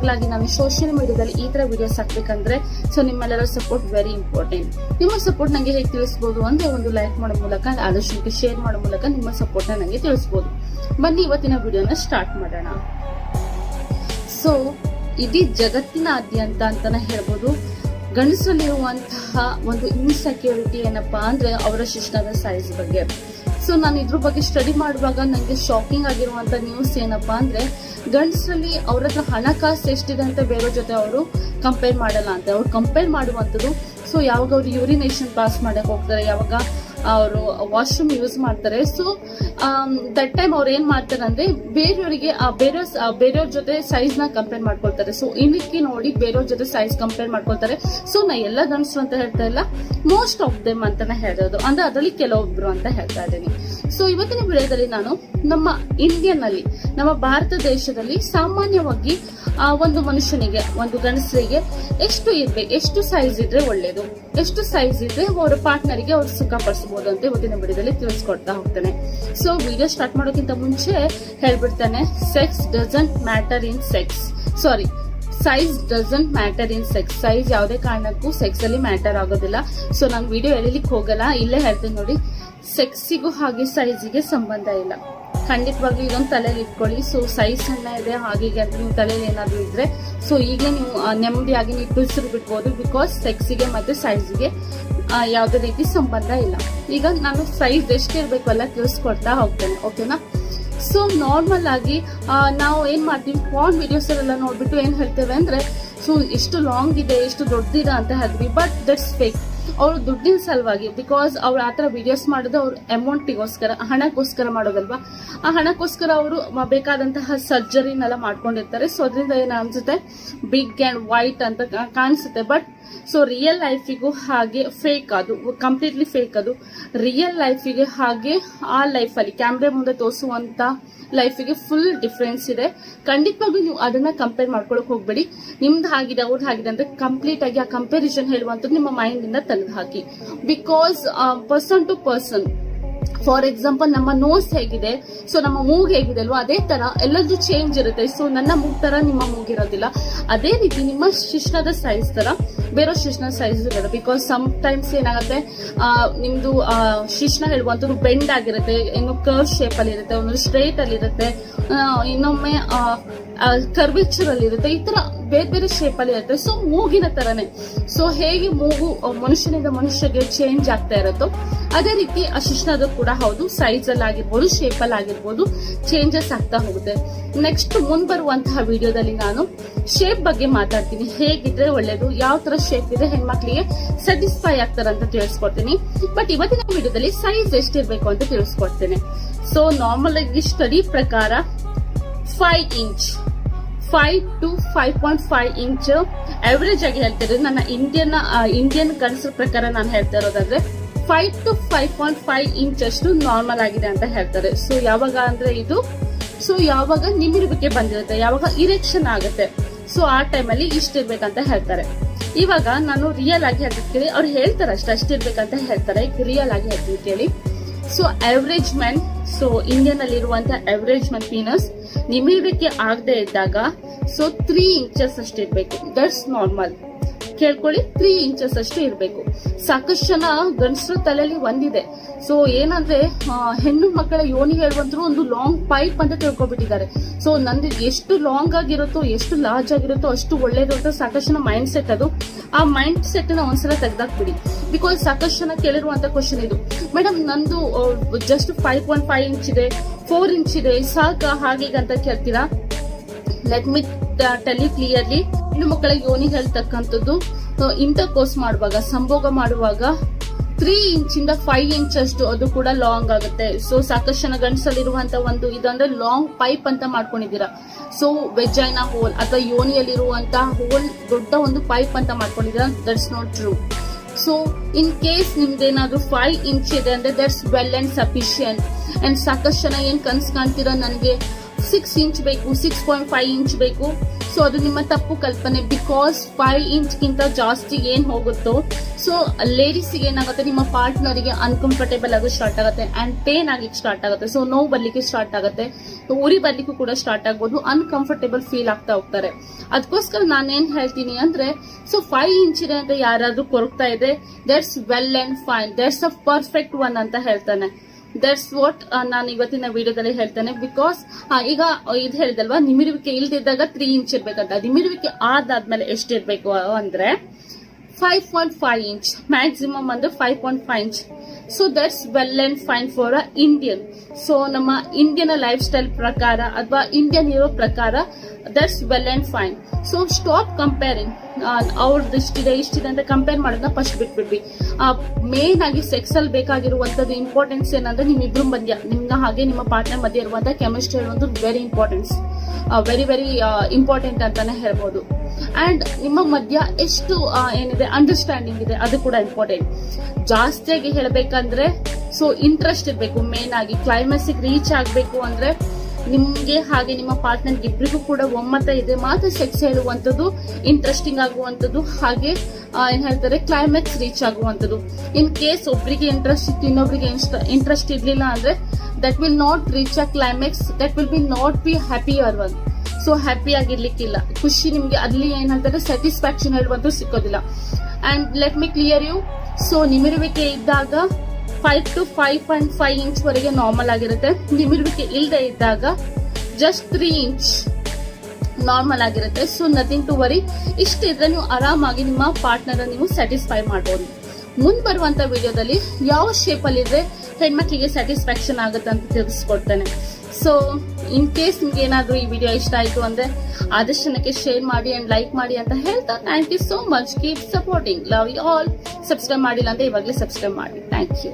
ಯಾವಾಗಲಾಗಿ ನಾನು ಸೋಷಿಯಲ್ ಮೀಡಿಯಾದಲ್ಲಿ ಈ ತರ ವಿಡಿಯೋಸ್ ಹಾಕ್ಬೇಕಂದ್ರೆ ಸೊ ನಿಮ್ಮೆಲ್ಲರ ಸಪೋರ್ಟ್ ವೆರಿ ಇಂಪಾರ್ಟೆಂಟ್ ನಿಮ್ಮ ಸಪೋರ್ಟ್ ನಂಗೆ ಹೇಗೆ ತಿಳಿಸ್ಬೋದು ಅಂದ್ರೆ ಒಂದು ಲೈಕ್ ಮಾಡೋ ಮೂಲಕ, ಆದಷ್ಟು ಶೇರ್ ಮಾಡೋ ಮೂಲಕ ನಿಮ್ಮ ಸಪೋರ್ಟ್ ನಂಗೆ ತಿಳಿಸಬಹುದು ಬನ್ನಿ ಇವತ್ತಿನ ವಿಡಿಯೋನ ಸ್ಟಾರ್ಟ್ ಮಾಡೋಣ. ಸೊ ಇಡೀ ಜಗತ್ತಿನಾದ್ಯಂತ ಅಂತಾನೆ ಹೇಳ್ಬೋದು. ಗಂಡಸಲ್ಲಿರುವಂತಹ ಒಂದು ಇನ್ಸೆಕ್ಯೂರಿಟಿ ಏನಪ್ಪಾ ಅಂದ್ರೆ ಅವರ ಶಿಕ್ಷಣದ ಸೈಜ್ ಬಗ್ಗೆ. ಸೊ ನಾನು ಇದ್ರ ಬಗ್ಗೆ ಸ್ಟಡಿ ಮಾಡುವಾಗ ನನಗೆ ಶಾಕಿಂಗ್ ಆಗಿರುವಂತ ನ್ಯೂಸ್ ಏನಪ್ಪ ಅಂದ್ರೆ, ಗಂಡಸರಲ್ಲಿ ಅವ್ರ ಹತ್ರ ಹಣಕಾಸು ಎಷ್ಟಿದೆ ಅಂತ ಬೇರೆ ಜೊತೆ ಅವರು ಕಂಪೇರ್ ಮಾಡಲ್ಲ ಅಂತ. ಅವ್ರು ಕಂಪೇರ್ ಮಾಡುವಂಥದ್ದು. ಸೊ ಯಾವಾಗ ಅವ್ರು ಯೂರಿನೇಷನ್ ಪಾಸ್ ಮಾಡಕ್ಕೆ ಹೋಗ್ತಾರೆ, ಯಾವಾಗ ಅವರು ವಾಶ್ರೂಮ್ ಯೂಸ್ ಮಾಡ್ತಾರೆ. ಸೊ ದಟ್ ಟೈಮ್ ಅವ್ರು ಏನ್ ಮಾಡ್ತಾರೆ ಅಂದ್ರೆ ಬೇರೆಯವರಿಗೆ, ಆ ಬೇರೆ ಬೇರೆಯವ್ರ ಜೊತೆ ಸೈಜ್ನ ಕಂಪೇರ್ ಮಾಡ್ಕೊಳ್ತಾರೆ. ಸೊ ಇನ್ನಕ್ಕೆ ನೋಡಿ ಬೇರೆಯವ್ರ ಜೊತೆ ಸೈಜ್ ಕಂಪೇರ್ ಮಾಡ್ಕೊಳ್ತಾರೆ? ಸೊ ನಾ ಎಲ್ಲ ಗಂಡಸರು ಅಂತ ಹೇಳ್ತಾ ಇಲ್ಲ. ಮೋಸ್ಟ್ ಆಫ್ ದೆಮ್ ಅಂತಾನೆ ಹೇಳೋದು ಅಂದ್ರೆ ಅದರಲ್ಲಿ ಕೆಲವೊಬ್ರು ಅಂತ ಹೇಳ್ತಾ ಇದ್ದೀನಿ. ಸೊ ಇವತ್ತಿನ ವಿಡಿಯೋದಲ್ಲಿ ನಾನು ನಮ್ಮ ಇಂಡಿಯನ್ ಅಲ್ಲಿ ನಮ್ಮ ಭಾರತ ದೇಶದಲ್ಲಿ ಸಾಮಾನ್ಯವಾಗಿ ಒಂದು ಮನುಷ್ಯನಿಗೆ, ಒಂದು ಗಂಡಸರಿಗೆ ಎಷ್ಟು ಇರ್ಬೇಕು ಎಷ್ಟು ಸೈಜ್ ಇದ್ರೆ ಒಳ್ಳೇದು? ಎಷ್ಟು ಸೈಜ್ ಇದ್ರೆ ಅವರ ಪಾರ್ಟ್ನರ್ಗೆ ಅವ್ರು ಸುಖ ಪಡಿಸಬಹುದು ಅಂತ ಇವತ್ತಿನ ವಿಡಿಯೋದಲ್ಲಿ ತಿಳಿಸ್ಕೊಡ್ತಾ ಹೋಗ್ತಾನೆ. ಸೊ ವಿಡಿಯೋ ಸ್ಟಾರ್ಟ್ ಮಾಡೋಕ್ಕಿಂತ ಮುಂಚೆ ಹೇಳ್ಬಿಡ್ತಾನೆ sex doesn't matter in sex sorry size doesn't matter in sex size ಯಾವುದೇ ಕಾರಣಕ್ಕೂ ಸೆಕ್ಸ್ ಅಲ್ಲಿ ಮ್ಯಾಟರ್ ಆಗೋದಿಲ್ಲ. ಸೊ ನಾನು ವಿಡಿಯೋ ಎಳಿಲಿಕ್ಕೆ ಹೋಗಲ್ಲ. ಇಲ್ಲೇ ಹೇಳ್ತೀನಿ ನೋಡಿ. ಸೆಕ್ಸಿಗೂ ಹಾಗೆ ಸೈಜಿಗೆ ಸಂಬಂಧ ಇಲ್ಲ. ಖಂಡಿತವಾಗ್ಲೂ ಇದೊಂದು ತಲೆಯಲ್ಲಿ ಇಟ್ಕೊಳ್ಳಿ. ಸೊ ಸೈಜ್ ಸಣ್ಣ ಇದೆ ಹಾಗೆ ನೀವು ತಲೆಯಲ್ಲಿ ಏನಾದರೂ ಇದ್ರೆ. ಸೊ ಈಗಲೇ ನೀವು ನೆಮ್ಮದಿಯಾಗಿ ನೀವು ಬಿಸಿರು ಬಿಡ್ಬೋದು ಬಿಕಾಸ್ ಸೆಕ್ಸಿಗೆ ಮತ್ತು ಸೈಜ್ಗೆ ಯಾವುದೇ ರೀತಿ ಸಂಬಂಧ ಇಲ್ಲ. ಈಗ ನಾನು ಸೈಜ್ ಎಷ್ಟಿರಬೇಕು ಎಲ್ಲ ತಿಳಿಸ್ಕೊಡ್ತಾ ಹೋಗ್ತೇನೆ. ಓಕೆನಾ ಸೊ ನಾರ್ಮಲ್ ಆಗಿ ನಾವು ಏನು ಮಾಡ್ತೀವಿ? ಫೋನ್ ವಿಡಿಯೋಸ್ ಎಲ್ಲ ನೋಡ್ಬಿಟ್ಟು ಏನ್ ಹೇಳ್ತೇವೆ ಅಂದ್ರೆ, ಸೊ ಎಷ್ಟು ಲಾಂಗ್ ಇದೆ ಎಷ್ಟು ದೊಡ್ಡದಿದೆ ಅಂತ ಹೇಳ್ತೀವಿ. ಬಟ್ ದಟ್ಸ್ ಫೇಕ್ ಅವ್ರ ದುಡ್ಡಿನ ಸಲುವಾಗಿ ಬಿಕಾಸ್ ಅವ್ರು ಆ ಥರ ವಿಡಿಯೋಸ್ ಮಾಡೋದು ಅವ್ರ ಅಮೌಂಟಿಗೋಸ್ಕರ ಹಣಕ್ಕೋಸ್ಕರ ಮಾಡೋದಲ್ವಾ? ಆ ಹಣಕ್ಕೋಸ್ಕರ ಅವರು ಬೇಕಾದಂತಹ ಸರ್ಜರಿನೆಲ್ಲ ಮಾಡ್ಕೊಂಡಿರ್ತಾರೆ. ಸೊ ಅದರಿಂದ ಏನು ಅನ್ಸುತ್ತೆ? ಬಿಗ್ ಅಂಡ್ ವೈಟ್ ಅಂತ ಕಾಣಿಸುತ್ತೆ. ಬಟ್ ಸೊ ರಿಯಲ್ ಲೈಫಿಗೂ ಹಾಗೆ ಫೇಕ್ ಅದು ಕಂಪ್ಲೀಟ್ಲಿ ಫೇಕ್ ಅದು. ರಿಯಲ್ ಲೈಫಿಗೆ ಹಾಗೆ ಆ ಲೈಫಲ್ಲಿ ಕ್ಯಾಮ್ರಾ ಮುಂದೆ ತೋರಿಸುವಂತ ಲೈಫಿಗೆ ಫುಲ್ ಡಿಫ್ರೆನ್ಸ್ ಇದೆ. ಖಂಡಿತವಾಗ್ಲೂ ನೀವು ಅದನ್ನ ಕಂಪೇರ್ ಮಾಡ್ಕೊಳಕ್ ಹೋಗ್ಬೇಡಿ. ನಿಮ್ದು ಆಗಿದೆ ಅವ್ರದ್ದು ಆಗಿದೆ ಅಂದ್ರೆ ಕಂಪ್ಲೀಟ್ ಆಗಿ ಆ ಕಂಪ್ಯಾರಿಸನ್ ಹೇಳುವಂಥದ್ದು ನಿಮ್ಮ ಮೈಂಡ್ ಇಂದ ತೆಗೆದು ಹಾಕಿ because person to person for example ನಮ್ಮ ನೋಸ್ ಹೇಗಿದೆ ಸೊ ನಮ್ಮ ಮೂಗ್ ಹೇಗಿದೆ ಅಲ್ವಾ, ಅದೇ ತರ ಎಲ್ಲದೂ ಚೇಂಜ್ ಇರುತ್ತೆ. ಸೊ ನನ್ನ ಮೂಗ್ ತರ ನಿಮ್ಮ ಮೂಗ್ ಇರೋದಿಲ್ಲ. ಅದೇ ರೀತಿ ನಿಮ್ಮ ಶಿಶ್ನದ ಸೈಜ್ ತರ ಬೇರೆ ಶಿಶ್ನ ಸೈಜ್ ಇರುತ್ತೆ. ಬಿಕಾಸ್ ಸಮ್ ಟೈಮ್ಸ್ ಏನಾಗುತ್ತೆ ನಿಮ್ದು ಶಿಶ್ನ ಹೇಳುವಂಥದ್ದು ಬೆಂಡ್ ಆಗಿರುತ್ತೆ, ಏನು ಕರ್ವ್ ಶೇಪ್ ಅಲ್ಲಿ ಇರುತ್ತೆ ಒಂದು ಸ್ಟ್ರೈಟ್ ಅಲ್ಲಿ ಇರುತ್ತೆ ಇನ್ನೊಮ್ಮೆ ಕರ್ವೇಚರ್ ಅಲ್ಲಿ ಇರುತ್ತೆ ಈ ತರ ಬೇರೆ ಬೇರೆ ಶೇಪ್ ಅಲ್ಲಿ ಇರುತ್ತೆ. ಸೊ ಮೂಗಿನ ತರನೇ. ಸೊ ಹೇಗೆ ಮೂಗು ಮನುಷ್ಯನಿಂದ ಮನುಷ್ಯಗೆ ಚೇಂಜ್ ಆಗ್ತಾ ಇರುತ್ತೋ, ಅದೇ ರೀತಿ ಅಶಿಷ್ಣದ ಕೂಡ ಹೌದು. ಸೈಜ್ ಅಲ್ಲಿ ಆಗಿರ್ಬೋದು ಶೇಪ್ ಅಲ್ಲಿ ಆಗಿರ್ಬೋದು ಚೇಂಜಸ್ ಆಗ್ತಾ ಹೋಗುತ್ತೆ. ನೆಕ್ಸ್ಟ್ ಮುಂದ್ ಬರುವಂತಹ ವಿಡಿಯೋದಲ್ಲಿ ನಾನು ಶೇಪ್ ಬಗ್ಗೆ ಮಾತಾಡ್ತೀನಿ. ಹೇಗಿದ್ರೆ ಒಳ್ಳೇದು, ಯಾವ ತರ ಶೇಪ್ ಇದೆ, ಹೆಣ್ಮಕ್ಳಿಗೆ ಸ್ಯಾಟಿಸ್ಫೈ ಆಗ್ತಾರೆ ಅಂತ ತಿಳಿಸ್ಕೊಡ್ತೀನಿ. ಬಟ್ ಇವತ್ತಿನ ವಿಡಿಯೋದಲ್ಲಿ ಸೈಜ್ ಎಷ್ಟಿರ್ಬೇಕು ಅಂತ ತಿಳಿಸ್ಕೊಡ್ತೇನೆ. ಸೊ ನಾರ್ಮಲ್ ಆಗಿ ಸ್ಟಡಿ ಪ್ರಕಾರ five inch five to five point five inch average ಆಗಿ ಹೇಳ್ತಿರೋದು ನನ್ನ ಇಂಡಿಯನ್ ಇಂಡಿಯನ್ ಕನ್ಸರ್ ಪ್ರಕಾರ ನಾನು ಹೇಳ್ತಾ ಇರೋದಾದ್ರೆ five to five point five inch ಅಷ್ಟು ನಾರ್ಮಲ್ ಆಗಿದೆ ಅಂತ ಹೇಳ್ತಾರೆ. ಸೊ ಯಾವಾಗ ಅಂದ್ರೆ ಇದು ಸೊ ಯಾವಾಗ ನಿಮಿರುವಿಕೆ ಬಂದಿರುತ್ತೆ, ಯಾವಾಗ ಇರೆಕ್ಷನ್ ಆಗುತ್ತೆ. ಸೊ ಆ ಟೈಮಲ್ಲಿ ಇಷ್ಟಿರ್ಬೇಕಂತ ಹೇಳ್ತಾರೆ. ಇವಾಗ ನಾನು ರಿಯಲ್ ಆಗಿ ಹೇಳ್ತಿರ್ತೀನಿ ಅವ್ರು ಹೇಳ್ತಾರೆ ಅಷ್ಟೇ ಅಷ್ಟಿರ್ಬೇಕಂತ ಹೇಳ್ತಾರೆ. ರಿಯಲ್ ಆಗಿ ಹೇಳ್ತೀನಿ ಕೇಳಿ. So average man so Indian ಅಲ್ಲಿ ಎವರೇಜ್ ಮ್ಯಾನ್ ಪೀನಸ್ ನಿಮಿರುವಿಕೆ ಆಗದೆ ಇದ್ದಾಗ ಸೊ ತ್ರೀ ಇಂಚಸ್ ಅಷ್ಟು ಇರ್ಬೇಕು. ದಟ್ಸ್ ನಾರ್ಮಲ್ ಕೇಳ್ಕೊಳ್ಳಿ ತ್ರೀ ಇಂಚಸ್ ಅಷ್ಟು ಇರಬೇಕು. ಸಾಕಷ್ಟು ಜನ ಗಂಡಸರು ತಲೆಯಲ್ಲಿ ಒಂದಿದೆ. ಸೊ ಏನಂದ್ರೆ ಹೆಣ್ಣು ಮಕ್ಕಳ ಯೋನಿ ಹೇಳುವಂತರು ಒಂದು ಲಾಂಗ್ ಪೈಪ್ ಅಂತ ತಿಳ್ಕೊಬಿಟ್ಟಿದ್ದಾರೆ. ಸೊ ನಂದು ಎಷ್ಟು ಲಾಂಗ್ ಆಗಿರುತ್ತೋ, ಎಷ್ಟು ಲಾರ್ಜ್ ಆಗಿರುತ್ತೋ, ಅಷ್ಟು ಒಳ್ಳೇದು ಅಂತ ಸಾಕಷ್ಟು ಮೈಂಡ್ ಸೆಟ್ ಅದು. ಆ ಮೈಂಡ್ ಸೆಟ್ನ ಒಂದ್ಸಲ ತೆಗೆದಾಕ್ಬಿಡಿ. ಬಿಕಾಸ್ ಸಾಕಷ್ಟು ಜನ ಕೇಳಿರುವಂತ ಕ್ವಶನ್ ಇದು. ಮೇಡಮ್ ನಂದು just five point five inch ಇದೆ ಫೋರ್ ಇಂಚ್ ಇದೆ, ಸಾಕ ಹಾಗೆ ಅಂತ ಕೇಳ್ತೀರಾ? ಲೆಟ್ ಮಿ ಟೆಲಿ ಕ್ಲಿಯರ್ಲಿ ಹೆಣ್ಣು ಮಕ್ಕಳ ಯೋನಿ ಹೇಳ್ತಕ್ಕಂಥದ್ದು ಇಂಟರ್ ಕೋರ್ಸ್ ಮಾಡುವಾಗ, ಸಂಭೋಗ ಮಾಡುವಾಗ ತ್ರೀ ಇಂಚಿಂದ ಫೈವ್ ಇಂಚ್ ಅಷ್ಟು ಅದು ಕೂಡ ಲಾಂಗ್ ಆಗುತ್ತೆ. ಸೊ ಸಾಕಷ್ಟು ಜನ ಗಂಡಸಲ್ಲಿರುವಂತ ಒಂದು ಇದಂದ್ರೆ ಲಾಂಗ್ ಪೈಪ್ ಅಂತ ಮಾಡ್ಕೊಂಡಿದ್ದೀರಾ. ಸೊ ವೆಜೈನಾ ಹೋಲ್ ಅಥವಾ ಯೋನಿಯಲ್ಲಿರುವಂತ ಹೋಲ್ ದೊಡ್ಡ ಒಂದು ಪೈಪ್ ಅಂತ ಮಾಡ್ಕೊಂಡಿದ್ದೀರಾ. That's not true so in case ನಿಮ್ದೇನಾದ್ರೂ five inch ಇದೆ ಅಂದ್ರೆ that's well and sufficient and ಸಾಕಷ್ಟು ಜನ ಏನ್ ಕನ್ಸ್ ಕಾಣ್ತೀರಾ? ನನಗೆ ಸಿಕ್ಸ್ ಇಂಚ್ ಬೇಕು ಸಿಕ್ಸ್ ಪಾಯಿಂಟ್ ಫೈವ್ ಇಂಚ್ ಬೇಕು. ಸೊ ಅದು ನಿಮ್ಮ ತಪ್ಪು ಕಲ್ಪನೆ. ಬಿಕಾಸ್ ಫೈವ್ ಇಂಚ್ ಗಿಂತ ಜಾಸ್ತಿ ಏನ್ ಹೋಗುತ್ತೋ ಸೊ ಲೇಡೀಸ್ಗೆ ಏನಾಗುತ್ತೆ, ನಿಮ್ಮ ಪಾರ್ಟ್ನರ್ಗೆ ಅನ್ಕಂಫರ್ಟೇಬಲ್ ಆಗೋ ಸ್ಟಾರ್ಟ್ ಆಗುತ್ತೆ ಅಂಡ್ ಪೇನ್ ಆಗಲಿಕ್ಕೆ ಸ್ಟಾರ್ಟ್ ಆಗುತ್ತೆ. ಸೊ ನೋವು ಬರ್ಲಿಕ್ಕೆ ಸ್ಟಾರ್ಟ್ ಆಗುತ್ತೆ, ಉರಿ ಬರ್ಲಿಕ್ಕೂ ಕೂಡ ಸ್ಟಾರ್ಟ್ ಆಗ್ಬೋದು ಅನ್ಕಂಫರ್ಟೇಬಲ್ ಫೀಲ್ ಆಗ್ತಾ ಹೋಗ್ತಾರೆ. ಅದಕ್ಕೋಸ್ಕರ ನಾನೇನ್ ಹೇಳ್ತೀನಿ ಅಂದ್ರೆ ಸೊ ಫೈವ್ ಇಂಚ್ ಇದೆ ಅಂತ ಯಾರಾದ್ರೂ ಕೊರಗ್ತಾ ಇದೆ that's well and fine that's uh perfect one ಅಂತ ಹೇಳ್ತಾನೆ. ದಟ್ಸ್ ವಾಟ್ ನಾನು ಇವತ್ತಿನ ವಿಡಿಯೋದಲ್ಲಿ ಹೇಳ್ತೇನೆ. ಬಿಕಾಸ್ ಈಗ ಇದು ಹೇಳಿದಲ್ವಾ, ನಿಮಿರುವಿಕೆ ಇಲ್ದಿದ್ದಾಗ ತ್ರೀ ಇಂಚ್ ಇರ್ಬೇಕಂತ. ನಿಮಿರುವಿಕೆ ಆದಾದ್ಮೇಲೆ ಎಷ್ಟಿರ್ಬೇಕು ಅಂದ್ರೆ five point five inch maximum ಅಂದ್ರೆ five point five inch so that's well and fine for uh Indian so ನಮ್ಮ ಇಂಡಿಯನ್ ಲೈಫ್ ಸ್ಟೈಲ್ ಪ್ರಕಾರ, ಅಥವಾ ಇಂಡಿಯನ್ ಇರೋ ಪ್ರಕಾರ that's well and fine so stop comparing ಅವ್ರದ್ದು ಇಷ್ಟಿದೆ ಇಷ್ಟಿದೆ ಅಂತ ಕಂಪೇರ್ ಮಾಡೋದನ್ನ ಫಸ್ಟ್ ಬಿಟ್ಬಿಡ್ವಿ ಮೇನ್ ಆಗಿ ಸೆಕ್ಸಲ್ಲಿ ಬೇಕಾಗಿರುವಂಥದ್ದು ಇಂಪಾರ್ಟೆನ್ಸ್ ಏನಂದ್ರೆ ನಿಮ್ಮಿಬ್ರು ಮಧ್ಯ ನಿಮ್ಮ ಹಾಗೆ ನಿಮ್ಮ ಪಾರ್ಟ್ನರ್ ಮಧ್ಯೆ ಇರುವಂಥ ಕೆಮಿಸ್ಟ್ರಿ ಅನ್ನೋದು very importance very very important ಅಂತಾನೆ ಹೇಳ್ಬೋದು. ಆ್ಯಂಡ್ ನಿಮ್ಮ ಮಧ್ಯ ಎಷ್ಟು ಏನಿದೆ ಅಂಡರ್ಸ್ಟ್ಯಾಂಡಿಂಗ್ ಇದೆ, ಅದು ಕೂಡ ಇಂಪಾರ್ಟೆಂಟ್ ಜಾಸ್ತಿಯಾಗಿ ಹೇಳಬೇಕಂದ್ರೆ ಸೊ ಇಂಟ್ರೆಸ್ಟ್ ಇರಬೇಕು ಮೇನ್ ಆಗಿ ಕ್ಲೈಮ್ಯಾಕ್ಸಿಗೆ ರೀಚ್ ಆಗಬೇಕು ಅಂದ್ರೆ ನಿಮ್ಗೆ ಹಾಗೆ ನಿಮ್ಮ ಪಾರ್ಟ್ನರ್ ಇಬ್ಬರಿಗೂ ಕೂಡ ಒಮ್ಮತ ಇದೆ. ಮಾತ್ರ ಸೆಕ್ಸ್ ಹೇಳುವಂಥದ್ದು ಇಂಟ್ರೆಸ್ಟಿಂಗ್ ಆಗುವಂಥದ್ದು, ಹಾಗೆ ಏನ್ ಹೇಳ್ತಾರೆ ಕ್ಲೈಮ್ಯಾಕ್ಸ್ ರೀಚ್ ಆಗುವಂಥದ್ದು. ಇನ್ ಕೇಸ್ ಒಬ್ಬರಿಗೆ ಇಂಟ್ರೆಸ್ಟ್ ಇತ್ತು, ಇನ್ನೊಬ್ರಿಗೆ ಇಂಟ್ರೆಸ್ಟ್ ಇರಲಿಲ್ಲ ಅಂದ್ರೆ that will not reach a climax that will be not be happy our one so happy ಆಗಿರ್ಲಿಕ್ಕಿಲ್ಲ. ಖುಷಿ ನಿಮ್ಗೆ ಅಲ್ಲಿ ಏನ್ ಹೇಳ್ತಾರೆ ಸ್ಯಾಟಿಸ್ಫ್ಯಾಕ್ಷನ್ ಹೇಳುವಂತೂ ಸಿಕ್ಕೋದಿಲ್ಲ. And let me clear you so ನಿಮಿರುವಿಕೆ ಇದ್ದಾಗ five to five point five inch ವರೆಗೆ ನಾರ್ಮಲ್ ಆಗಿರುತ್ತೆ. ನಿಮಿರುವಿಕೆ ಇಲ್ಲದೆ ಇದ್ದಾಗ ಜಸ್ಟ್ ತ್ರೀ ಇಂಚ್ ನಾರ್ಮಲ್ ಆಗಿರುತ್ತೆ. ಸೊ ನಥಿಂಗ್ ಟು ವರಿ ಇಷ್ಟಿದ್ರೆ ನೀವು ಆರಾಮಾಗಿ ನಿಮ್ಮ ಪಾರ್ಟ್ನರ್ ನೀವು ಸ್ಯಾಟಿಸ್ಫೈ ಮಾಡಬಹುದು ಮುಂದ್ ಬರುವಂತ ವಿಡಿಯೋದಲ್ಲಿ ಯಾವ ಶೇಪ್ ಅಲ್ಲಿ ಇದ್ರೆ ಹೆಣ್ಮಕ್ಳಿಗೆ ಸ್ಯಾಟಿಸ್ಫ್ಯಾಕ್ಷನ್ ಆಗುತ್ತೆ ಅಂತ ತಿಳಿಸ್ಕೊಡ್ತೇನೆ. ಸೊ ಇನ್ ಕೇಸ್ ನಿಮ್ಗೆ ಏನಾದರೂ ಈ ವಿಡಿಯೋ ಇಷ್ಟ ಆಯ್ತು ಅಂದ್ರೆ ಆದಷ್ಟು ಶೇರ್ ಮಾಡಿ ಅಂಡ್ ಲೈಕ್ ಮಾಡಿ ಅಂತ ಹೇಳ್ತಾ thank you so much keep supporting love you all subscribe ಮಾಡಿಲ್ಲ ಅಂದ್ರೆ ಇವಾಗಲೇ ಸಬ್ಸ್ಕ್ರೈಬ್ ಮಾಡಿ. Thank you